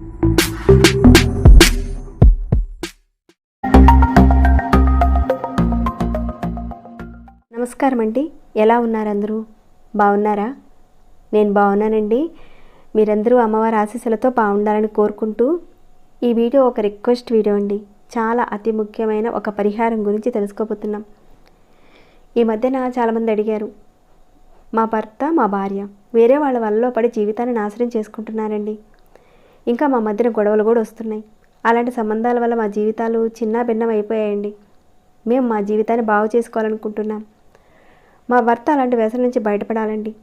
నమస్కారం అండి. ఎలా ఉన్నారందరూ? బాగున్నారా? నేను బాగున్నానండి. మీరందరూ అమ్మవారి ఆశీస్సులతో బాగుండాలని కోరుకుంటూ ఈ వీడియో ఒక రిక్వెస్ట్ వీడియో అండి. చాలా అతి ముఖ్యమైన ఒక పరిహారం గురించి తెలుసుకోబోతున్నాం. ఈ మధ్యన చాలామంది అడిగారు మా భర్త మా భార్య వేరే వాళ్ళ వల్ల పడి జీవితాన్ని నాశనం చేసుకుంటున్నారండి. ఇంకా మా మధ్యన గొడవలు కూడా వస్తున్నాయి. అలాంటి సంబంధాల వల్ల మా జీవితాలు చిన్న భిన్నం అయిపోయాయండి. మేము మా జీవితాన్ని బాగు చేసుకోవాలనుకుంటున్నాం. మా భర్త అలాంటి వ్యసనం నుంచి బయటపడాలండి.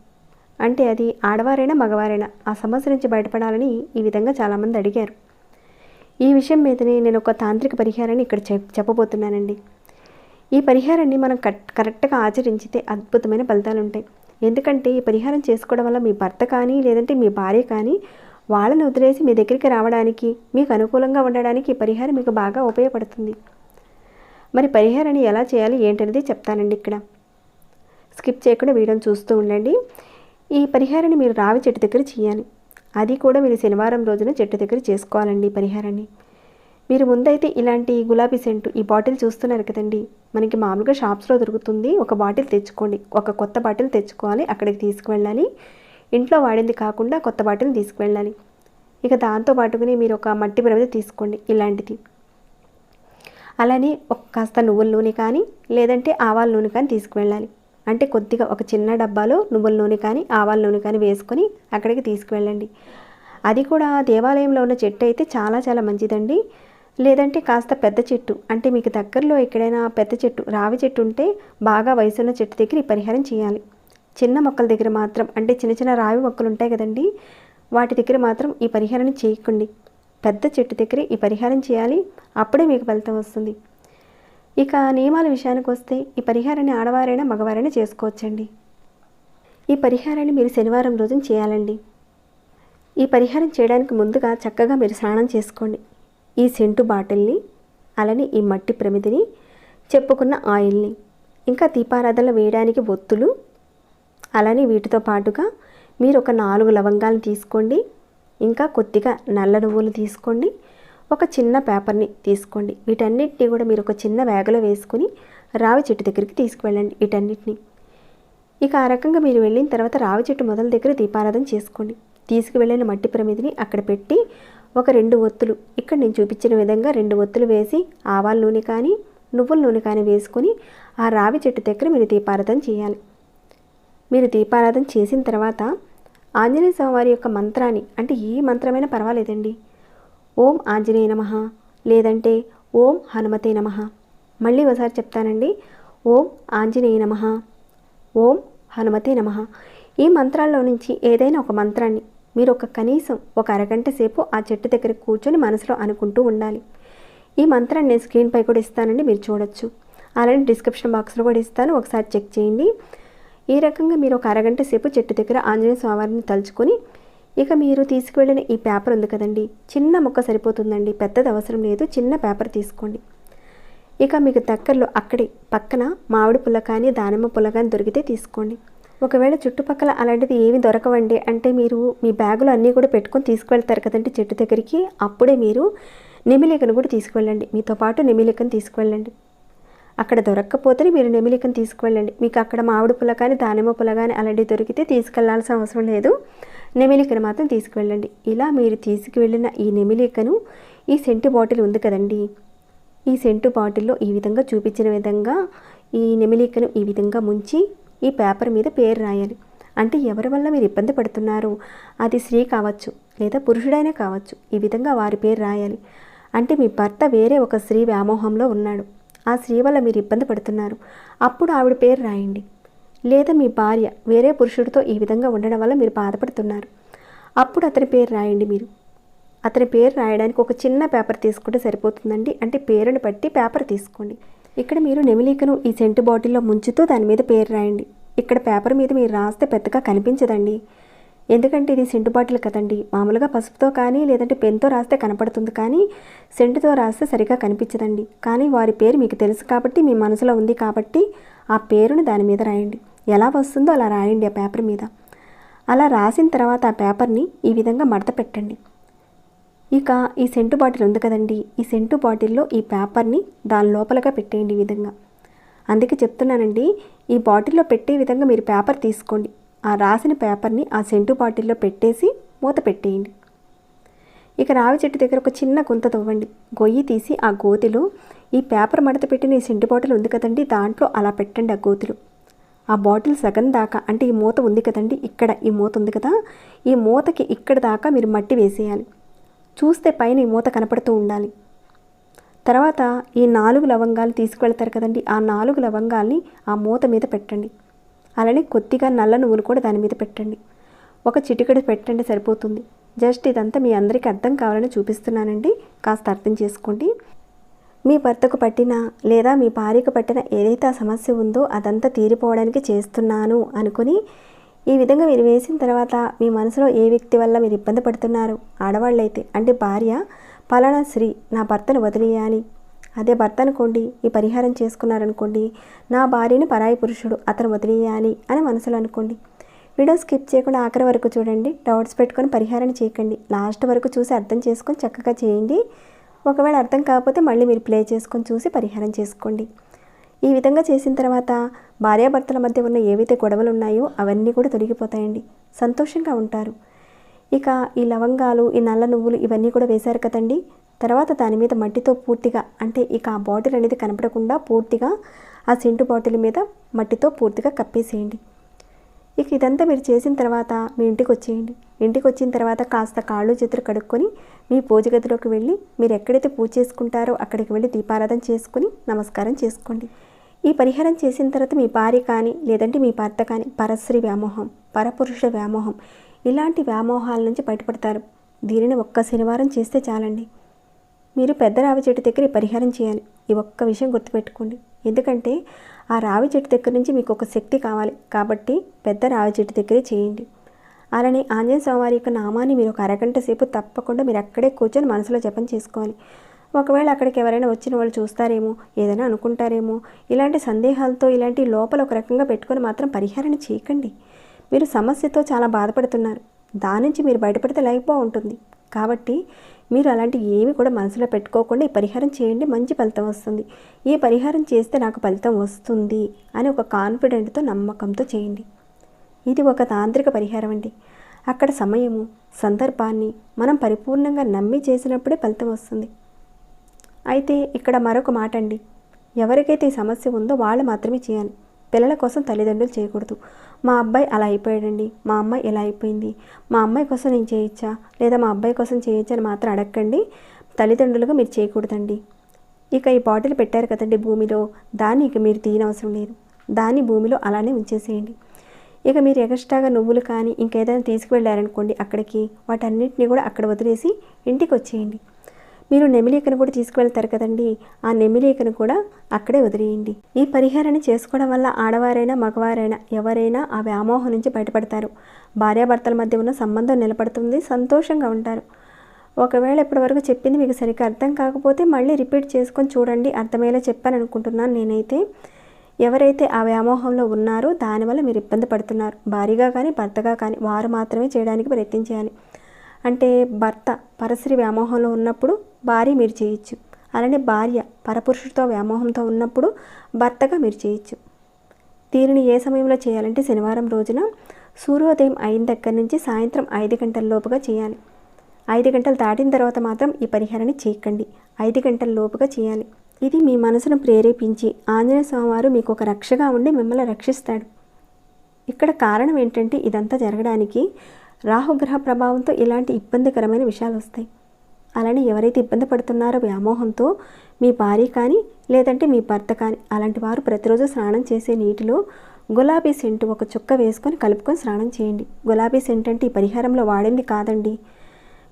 అంటే అది ఆడవారైనా మగవారైనా ఆ సమస్య నుంచి బయటపడాలని ఈ విధంగా చాలామంది అడిగారు. ఈ విషయం మీదనే నేను ఒక తాంత్రిక పరిహారాన్ని ఇక్కడ చెప్ చెప్పబోతున్నానండి. ఈ పరిహారాన్ని మనం కట్ కరెక్ట్గా ఆచరించితే అద్భుతమైన ఫలితాలు ఉంటాయి ఎందుకంటే ఈ పరిహారం చేసుకోవడం వల్ల మీ భర్త కానీ లేదంటే మీ భార్య కానీ వాళ్ళని వదిలేసి మీ దగ్గరికి రావడానికి మీకు అనుకూలంగా ఉండడానికి ఈ పరిహారం మీకు బాగా ఉపయోగపడుతుంది. మరి పరిహారాన్ని ఎలా చేయాలి ఏంటనేది చెప్తానండి ఇక్కడ. స్కిప్ చేయకుండా వీడియోని చూస్తూ ఉండండి. ఈ పరిహారాన్ని మీరు రావి చెట్టు దగ్గర చేయాలి. అది కూడా మీరు శనివారం రోజున చెట్టు దగ్గర చేసుకోవాలండి ఈ పరిహారాన్ని. మీరు ముందైతే ఇలాంటి గులాబీ సెంటు ఈ బాటిల్ చూస్తున్నారు కదండి. మనకి మామూలుగా షాప్స్లో దొరుకుతుంది. ఒక బాటిల్ తెచ్చుకోండి. ఒక కొత్త బాటిల్ తెచ్చుకోవాలి. అక్కడికి తీసుకువెళ్ళాలి. ఇంట్లో వాడింది కాకుండా కొత్త బాటిల్ని తీసుకువెళ్ళాలి. ఇక దాంతో పాటుకుని మీరు ఒక మట్టి ప్రమిద తీసుకోండి ఇలాంటిది. అలానే ఒక కాస్త నువ్వుల నూనె కానీ లేదంటే ఆవాల నూనె కానీ తీసుకువెళ్ళాలి. అంటే కొద్దిగా ఒక చిన్న డబ్బాలో నువ్వుల నూనె కానీ ఆవాల నూనె కానీ వేసుకొని అక్కడికి తీసుకువెళ్ళండి. అది కూడా దేవాలయంలో ఉన్న చెట్టు అయితే చాలా చాలా మంచిదండి. లేదంటే కాస్త పెద్ద చెట్టు అంటే మీకు దగ్గరలో ఎక్కడైనా పెద్ద చెట్టు రావి చెట్టు ఉంటే బాగా వయసున్న చెట్టు దగ్గర ఈ పరిహారం చేయాలి. చిన్న మొక్కల దగ్గర మాత్రం అంటే చిన్న చిన్న రావి మొక్కలు ఉంటాయి కదండి వాటి దగ్గర మాత్రం ఈ పరిహారాన్ని చేయకండి. పెద్ద చెట్టు దగ్గర ఈ పరిహారం చేయాలి అప్పుడే మీకు ఫలితం వస్తుంది. ఇక నియమాల విషయానికి వస్తే ఈ పరిహారాన్ని ఆడవారైనా మగవారైనా చేసుకోవచ్చండి. ఈ పరిహారాన్ని మీరు శనివారం రోజున చేయాలండి. ఈ పరిహారం చేయడానికి ముందుగా చక్కగా మీరు స్నానం చేసుకోండి. ఈ సెంటు బాటిల్ని అలానే ఈ మట్టి ప్రమిదిని చెప్పుకున్న ఆయిల్ని ఇంకా దీపారాధనలు వేయడానికి ఒత్తులు అలానే వీటితో పాటుగా మీరు ఒక నాలుగు లవంగాలు తీసుకోండి. ఇంకా కొద్దిగా నల్ల నువ్వులు తీసుకోండి. ఒక చిన్న పేపర్ని తీసుకోండి. వీటన్నిటిని కూడా మీరు ఒక చిన్న వేగలో వేసుకుని రావి చెట్టు దగ్గరికి తీసుకువెళ్ళండి వీటన్నిటిని. ఇక ఆ రకంగా మీరు వెళ్ళిన తర్వాత రావి చెట్టు మొదల దగ్గర దీపారాధన చేసుకోండి. తీసుకువెళ్ళిన మట్టి ప్రమిదిని అక్కడ పెట్టి ఒక రెండు ఒత్తులు ఇక్కడ నేను చూపించిన విధంగా రెండు ఒత్తులు వేసి ఆవాల నూనె కానీ నువ్వుల నూనె కానీ వేసుకొని ఆ రావి చెట్టు దగ్గర మీరు దీపారాధన చేయాలి. మీరు దీపారాధన చేసిన తర్వాత ఆంజనేయ స్వామివారి యొక్క మంత్రాన్ని అంటే ఏ మంత్రమైనా పర్వాలేదండి. ఓం ఆంజనేయ నమ లేదంటే ఓం హనుమతే నమ. మళ్ళీ ఒకసారి చెప్తానండి. ఓం ఆంజనేయ నమ ఓం హనుమతే నమ. ఈ మంత్రాల్లో నుంచి ఏదైనా ఒక మంత్రాన్ని మీరు ఒక కనీసం ఒక అరగంట సేపు ఆ చెట్టు దగ్గర కూర్చొని మనసులో అనుకుంటూ ఉండాలి. ఈ మంత్రాన్ని నేను స్క్రీన్పై కూడా ఇస్తానండి మీరు చూడొచ్చు. అలానే డిస్క్రిప్షన్ బాక్స్లో కూడా ఇస్తాను. ఒకసారి చెక్ చేయండి. ఈ రకంగా మీరు ఒక అరగంట సేపు చెట్టు దగ్గర ఆంజనేయ స్వామివారిని తలుచుకొని ఇక మీరు తీసుకువెళ్ళిన ఈ పేపర్ ఉంది కదండి. చిన్న ముక్క సరిపోతుందండి. పెద్దది అవసరం లేదు. చిన్న పేపర్ తీసుకోండి. ఇక మీకు దగ్గరలో అక్కడే పక్కన మామిడి పుల్ల కానీ దానిమ్మ పుల్ల కానీ దొరికితే తీసుకోండి. ఒకవేళ చుట్టుపక్కల అలాంటిది ఏమి దొరకవండి అంటే మీరు మీ బ్యాగులు అన్నీ కూడా పెట్టుకొని తీసుకువెళ్తారు కదండి చెట్టు దగ్గరికి అప్పుడే మీరు నిమిలికను కూడా తీసుకువెళ్ళండి. మీతో పాటు నిమిలికను తీసుకువెళ్ళండి. అక్కడ దొరక్కపోతే మీరు నెమిలికను తీసుకువెళ్ళండి. మీకు అక్కడ మామిడి పుల్ల కానీ దానిమ్మ పుల్ల కానీ అలాంటివి దొరికితే తీసుకెళ్ళాల్సిన అవసరం లేదు. నెమిలికను మాత్రం తీసుకువెళ్ళండి. ఇలా మీరు తీసుకువెళ్ళిన ఈ నెమిలికను ఈ సెంటు బాటిల్ ఉంది కదండి. ఈ సెంటు బాటిల్లో ఈ విధంగా చూపించిన విధంగా ఈ నెమిలికను ఈ విధంగా ముంచి ఈ పేపర్ మీద పేరు రాయాలి. అంటే ఎవరి వల్ల మీరు ఇబ్బంది పడుతున్నారు? అది స్త్రీ కావచ్చు లేదా పురుషుడైనా కావచ్చు. ఈ విధంగా వారి పేరు రాయాలి. అంటే మీ భర్త వేరే ఒక స్త్రీ వ్యామోహంలో ఉన్నాడు. ఆ స్త్రీ వల్ల మీరు ఇబ్బంది పడుతున్నారు. అప్పుడు ఆవిడ పేరు రాయండి. లేదా మీ భార్య వేరే పురుషుడితో ఈ విధంగా ఉండడం వల్ల మీరు బాధపడుతున్నారు. అప్పుడు అతని పేరు రాయండి మీరు. అతని పేరు రాయడానికి ఒక చిన్న పేపర్ తీసుకుంటే సరిపోతుందండి. అంటే పేరును బట్టి పేపర్ తీసుకోండి. ఇక్కడ మీరు నెమిలికను ఈ సెంటు బాటిల్లో ముంచుతూ దాని మీద పేరు రాయండి. ఇక్కడ పేపర్ మీద మీరు రాస్తే పెద్దగా కనిపించదండి. ఎందుకంటే ఇది సెంటు బాటిల్ కదండి మామూలుగా పసుపుతో కానీ లేదంటే పెన్తో రాస్తే కనపడుతుంది కానీ సెంటుతో రాస్తే సరిగా కనిపించదండి. కానీ వారి పేరు మీకు తెలుసు కాబట్టి మీ మనసులో ఉంది కాబట్టి ఆ పేరును దాని మీద రాయండి. ఎలా వస్తుందో అలా రాయండి ఆ పేపర్ మీద. అలా రాసిన తర్వాత ఆ పేపర్ని ఈ విధంగా మడత పెట్టండి. ఇక ఈ సెంటు బాటిల్ ఉంది కదండి. ఈ సెంటు బాటిల్లో ఈ పేపర్ని దాని లోపలగా పెట్టేయండి ఈ విధంగా. అందుకే చెప్తున్నానండి ఈ బాటిల్లో పెట్టే విధంగా మీరు పేపర్ తీసుకోండి. ఆ రాసిన పేపర్ని ఆ సెంటు బాటిల్లో పెట్టేసి మూత పెట్టేయండి. ఇక రావి చెట్టు దగ్గర ఒక చిన్న గుంత తవ్వండి. గొయ్యి తీసి ఆ గోతిలో ఈ పేపర్ మడత పెట్టిన ఈ సెంటు బాటిల్ ఉంది కదండి దాంట్లో అలా పెట్టండి ఆ గోతిలో. ఆ బాటిల్ సగం దాకా అంటే ఈ మూత ఉంది కదండి ఇక్కడ ఈ మూత ఉంది కదా ఈ మూతకి ఇక్కడ దాకా మీరు మట్టి వేసేయాలి. చూస్తే పైన ఈ మూత కనపడుతూ ఉండాలి. తర్వాత ఈ నాలుగు లవంగాలు తీసుకువెళ్తారు కదండి ఆ నాలుగు లవంగాల్ని ఆ మూత మీద పెట్టండి. అలానే కొద్దిగా నల్ల నువ్వులు కూడా దాని మీద పెట్టండి. ఒక చిటికెడు పెట్టండి సరిపోతుంది. జస్ట్ ఇదంతా మీ అందరికీ అర్థం కావాలని చూపిస్తున్నానండి. కాస్త అర్థం చేసుకోండి. మీ భర్తకు పట్టిన లేదా మీ భార్యకు పట్టిన ఏదైతే ఆ సమస్య ఉందో అదంతా తీరిపోవడానికి చేస్తున్నాను అనుకుని ఈ విధంగా మీరు వేసిన తర్వాత మీ మనసులో ఏ వ్యక్తి వల్ల మీరు ఇబ్బంది పడుతున్నారు? ఆడవాళ్ళైతే. అంటే భార్య పలానా స్త్రీ నా భర్తను వదిలేయాలి. అదే భర్త అనుకోండి ఈ పరిహారం చేసుకున్నారనుకోండి నా భార్యని పరాయి పురుషుడు అతను వదిలేయాలి అని మనసులో అనుకోండి. వీడియో స్కిప్ చేయకుండా ఆఖరి వరకు చూడండి డౌట్స్ పెట్టుకొని పరిహారం చేయకండి. లాస్ట్ వరకు చూసి అర్థం చేసుకొని చక్కగా చేయండి. ఒకవేళ అర్థం కాకపోతే మళ్ళీ మీరు ప్లే చేసుకొని చూసి పరిహారం చేసుకోండి. ఈ విధంగా చేసిన తర్వాత భార్యాభర్తల మధ్య ఉన్న ఏవైతే గొడవలు ఉన్నాయో అవన్నీ కూడా తొలగిపోతాయండి. సంతోషంగా ఉంటారు. ఇక ఈ లవంగాలు ఈ నల్ల నువ్వులు ఇవన్నీ కూడా వేశారు కదండి. తర్వాత దాని మీద మట్టితో పూర్తిగా అంటే ఇక ఆ బాటిల్ అనేది కనపడకుండా పూర్తిగా ఆ సెంటు బాటిల్ మీద మట్టితో పూర్తిగా కప్పేసేయండి. ఇక ఇదంతా మీరు చేసిన తర్వాత మీ ఇంటికి వచ్చేయండి. ఇంటికి వచ్చిన తర్వాత కాస్త కాళ్ళు చేతులు కడుక్కొని మీ పూజ గదిలోకి వెళ్ళి మీరు ఎక్కడైతే పూజ చేసుకుంటారో అక్కడికి వెళ్ళి దీపారాధన చేసుకుని నమస్కారం చేసుకోండి. ఈ పరిహారం చేసిన తర్వాత మీ భార్య కానీ లేదంటే మీ భర్త కానీ పరశ్రీ వ్యామోహం పరపురుష వ్యామోహం ఇలాంటి వ్యామోహాల నుంచి బయటపడతారు. దీనిని ఒక్క శనివారం చేస్తే చాలండి. మీరు పెద్ద రావి చెట్టు దగ్గర పరిహారం చేయాలి. ఈ ఒక్క విషయం గుర్తుపెట్టుకోండి. ఎందుకంటే ఆ రావి చెట్టు దగ్గర నుంచి మీకు ఒక శక్తి కావాలి. కాబట్టి పెద్ద రావి చెట్టు దగ్గరే చేయండి. అలానే ఆంజనేయ స్వామివారి యొక్క నామాన్ని మీరు ఒక అరగంట సేపు తప్పకుండా మీరు అక్కడే కూర్చొని మనసులో జపం చేసుకోవాలి. ఒకవేళ అక్కడికి ఎవరైనా వచ్చిన వాళ్ళు చూస్తారేమో ఏదైనా అనుకుంటారేమో ఇలాంటి సందేహాలతో ఇలాంటి లోపల ఒక రకంగా పెట్టుకొని మాత్రం పరిహారం చేయకండి. మీరు సమస్యతో చాలా బాధపడుతున్నారు. దాని నుంచి మీరు బయటపడితే లైఫ్ బాగుంటుంది. కాబట్టి మీరు అలాంటివి ఏమి కూడా మనసులో పెట్టుకోకుండా ఈ పరిహారం చేయండి మంచి ఫలితం వస్తుంది. ఈ పరిహారం చేస్తే నాకు ఫలితం వస్తుంది అని ఒక కాన్ఫిడెంట్తో నమ్మకంతో చేయండి. ఇది ఒక తాంత్రిక పరిహారం అండి. అక్కడ సమయము సందర్భాన్ని మనం పరిపూర్ణంగా నమ్మి చేసినప్పుడే ఫలితం వస్తుంది. అయితే ఇక్కడ మరొక మాట అండి. ఎవరికైతే ఈ సమస్య ఉందో వాళ్ళు మాత్రమే చేయాలి. పిల్లల కోసం తల్లిదండ్రులు చేయకూడదు. మా అబ్బాయి అలా అయిపోయాడండి. మా అమ్మాయి ఇలా అయిపోయింది. మా అమ్మాయి కోసం నేను చేయొచ్చా? లేదా మా అబ్బాయి కోసం చేయొచ్చా అని మాత్రం అడగండి. తల్లిదండ్రులుగా మీరు చేయకూడదండి. ఇక ఈ బాటిల్ పెట్టారు కదండి భూమిలో. దాన్ని ఇక మీరు తీయనవసరం లేదు. దాన్ని భూమిలో అలానే ఉంచేసేయండి. ఇక మీరు ఎక్స్ట్రాగా నువ్వులు కానీ ఇంకేదైనా తీసుకువెళ్ళారనుకోండి అక్కడికి వాటన్నిటిని కూడా అక్కడ వదిలేసి ఇంటికి వచ్చేయండి మీరు నెమిలీకను కూడా తీసుకువెళ్తారు కదండి. ఆ నెమిలీకను కూడా అక్కడే వదిలేయండి. ఈ పరిహారాన్ని చేసుకోవడం వల్ల ఆడవారైనా మగవారైనా ఎవరైనా ఆ వ్యామోహం నుంచి బయటపడతారు. భార్యాభర్తల మధ్య ఉన్న సంబంధం నిలబడుతుంది సంతోషంగా ఉంటారు. ఒకవేళ ఇప్పటివరకు చెప్పింది మీకు సరిగ్గా అర్థం కాకపోతే మళ్ళీ రిపీట్ చేసుకొని చూడండి అర్థమయ్యేలా చెప్పాను అనుకుంటున్నాను నేనైతే. ఎవరైతే ఆ వ్యామోహంలో ఉన్నారో దానివల్ల మీరు ఇబ్బంది పడుతున్నారు. భారీగా కానీ భర్తగా కానీ వారు మాత్రమే చేయడానికి ప్రయత్నించాలి. అంటే భర్త పరశ్రీ వ్యామోహంలో ఉన్నప్పుడు భార్య మీరు చేయొచ్చు. అలానే భార్య పరపురుషుడితో వ్యామోహంతో ఉన్నప్పుడు భర్తగా మీరు చేయొచ్చు. దీనిని ఏ సమయంలో చేయాలంటే శనివారం రోజున సూర్యోదయం అయిన దగ్గర నుంచి సాయంత్రం ఐదు గంటల లోపుగా చేయాలి. ఐదు గంటలు దాటిన తర్వాత మాత్రం ఈ పరిహారాన్ని చేయకండి. ఐదు గంటల లోపుగా చేయాలి. ఇది మీ మనసును ప్రేరేపించి ఆంజనేయ స్వామివారు మీకు ఒక రక్షగా ఉండి మిమ్మల్ని రక్షిస్తాడు. ఇక్కడ కారణం ఏంటంటే ఇదంతా జరగడానికి రాహుగ్రహ ప్రభావంతో ఇలాంటి ఇబ్బందికరమైన విషయాలు వస్తాయి. అలానే ఎవరైతే ఇబ్బంది పడుతున్నారో వ్యామోహంతో మీ భార్య కానీ లేదంటే మీ భర్త కానీ అలాంటి వారు ప్రతిరోజు స్నానం చేసే నీటిలో గులాబీ సెంటు ఒక చుక్క వేసుకొని కలుపుకొని స్నానం చేయండి. గులాబీ సెంట్ అంటే ఈ పరిహారంలో వాడింది కాదండి.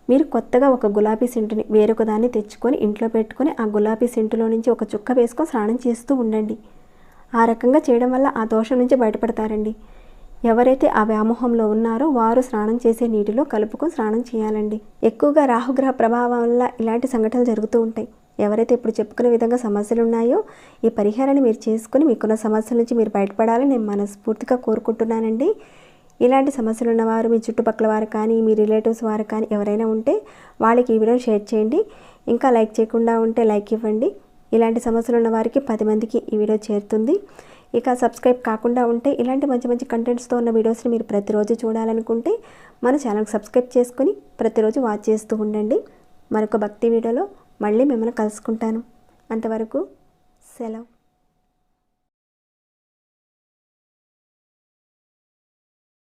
మీరు కొత్తగా ఒక గులాబీ సెంటుని వేరొక దాన్ని తెచ్చుకొని ఇంట్లో పెట్టుకొని ఆ గులాబీ సెంటులో నుంచి ఒక చుక్క వేసుకొని స్నానం చేస్తూ ఉండండి. ఆ రకంగా చేయడం వల్ల ఆ దోషం నుంచి బయటపడతారండి. ఎవరైతే ఆ వ్యామోహంలో ఉన్నారో వారు స్నానం చేసే నీటిలో కలుపుకొని స్నానం చేయాలండి. ఎక్కువగా రాహుగ్రహ ప్రభావం వల్ల ఇలాంటి సంఘటనలు జరుగుతూ ఉంటాయి. ఎవరైతే ఇప్పుడు చెప్పుకునే విధంగా సమస్యలు ఉన్నాయో ఈ పరిహారాన్ని మీరు చేసుకుని మీకున్న సమస్యల నుంచి మీరు బయటపడాలని నేను మనస్ఫూర్తిగా కోరుకుంటున్నానండి. ఇలాంటి సమస్యలు ఉన్నవారు మీ చుట్టుపక్కల వారు కానీ మీ రిలేటివ్స్ వారు కానీ ఎవరైనా ఉంటే వాళ్ళకి ఈ వీడియో షేర్ చేయండి. ఇంకా లైక్ చేయకుండా ఉంటే లైక్ ఇవ్వండి. ఇలాంటి సమస్యలు ఉన్న వారికి పది మందికి ఈ వీడియో చేరుతుంది. ఇక సబ్స్క్రైబ్ కాకుండా ఉంటే ఇలాంటి మంచి మంచి కంటెంట్స్తో ఉన్న వీడియోస్ని మీరు ప్రతిరోజు చూడాలనుకుంటే మన ఛానల్కి సబ్స్క్రైబ్ చేసుకొని ప్రతిరోజు వాచ్ చేస్తూ ఉండండి. మరొక భక్తి వీడియోలో మళ్ళీ మిమ్మల్ని కలుసుకుంటాను. అంతవరకు సెలవు.